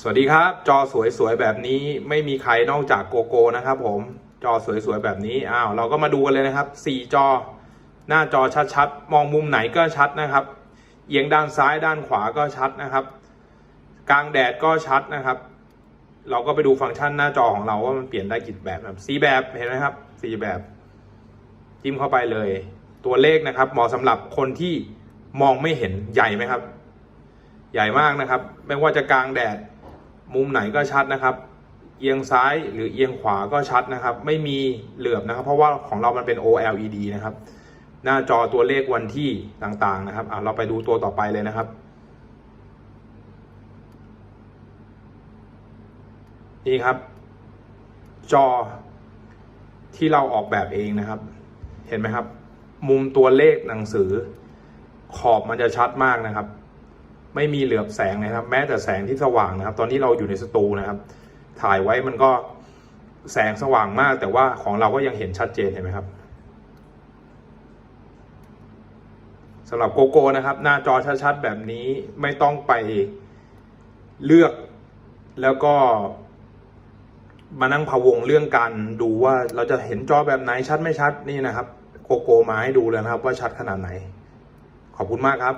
สวัสดีครับ จอสวยๆแบบนี้ไม่มีใครนอกจากโกโก้นะครับผมจอสวยๆแบบนี้อ้าวเราก็มาดูกันเลยนะครับสี่จอ หน้าจอชัดๆ มองมุมไหนก็ชัดนะครับ เอียงด้านซ้ายด้านขวาก็ชัดนะครับ กลางแดดก็ชัดนะครับ เราก็ไปดูฟังก์ชันหน้าจอของเราว่ามันเปลี่ยนได้กี่แบบครับสีแบบเห็นไหมครับสีแบบจิ้มเข้าไปเลย ตัวเลขนะครับเหมาะสำหรับคนที่มองไม่เห็นใหญ่ไหมครับ ใหญ่มากนะครับ ไม่ว่าจะกลางแดด มุมไหนก็ชัดนะครับ เอียงซ้ายหรือเอียงขวาก็ชัดนะครับ ไม่มีเหลือบนะครับ เพราะว่าของเรามันเป็น OLED นะครับ หน้าจอตัวเลขวันที่ต่างๆนะครับอะเราไปดูตัวต่อไปเลยนะครับ นี่ครับ จอที่เราออกแบบเองนะครับ เห็นไหมครับ มุมตัวเลขหนังสือขอบมันจะชัดมากนะครับ ไม่มีเหลือบแสงนะครับ แม้แต่แสงที่สว่างนะครับ ตอนที่เราอยู่ในสตูนะครับ ถ่ายไว้มันก็แสงสว่างมาก แต่ว่าของเราก็ยังเห็นชัดเจนเห็นไหมครับสำหรับโกโก้นะครับ หน้าจอชัดๆแบบนี้ไม่ต้องไปเลือกแล้วก็มานั่งพะวงเรื่องการดูว่าเราจะเห็นจอแบบไหนชัดไม่ชัดนี่นะครับ โกโก้มาให้ดูเลยนะครับ ว่าชัดขนาดไหน ขอบคุณมากครับ